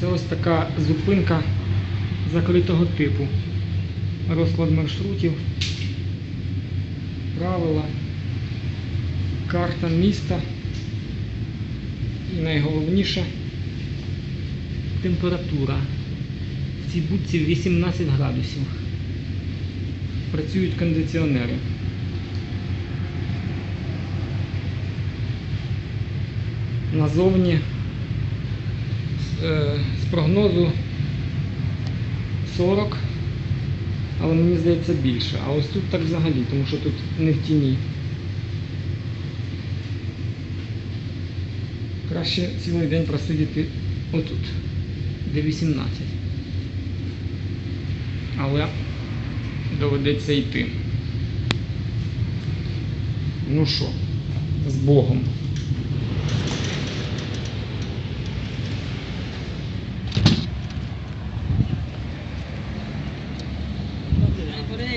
Це ось така зупинка закритого типу. Розклад маршрутів, правила, карта міста і найголовніше температура. В цій будці 18 градусів. Працюють кондиціонери. Назовні з прогнозу 40, але мені здається більше. А ось тут так взагалі, тому що тут не в тіні. Краще цілий день просидіти отут, де 18. Але доведеться йти. Ну що, з Богом. করে।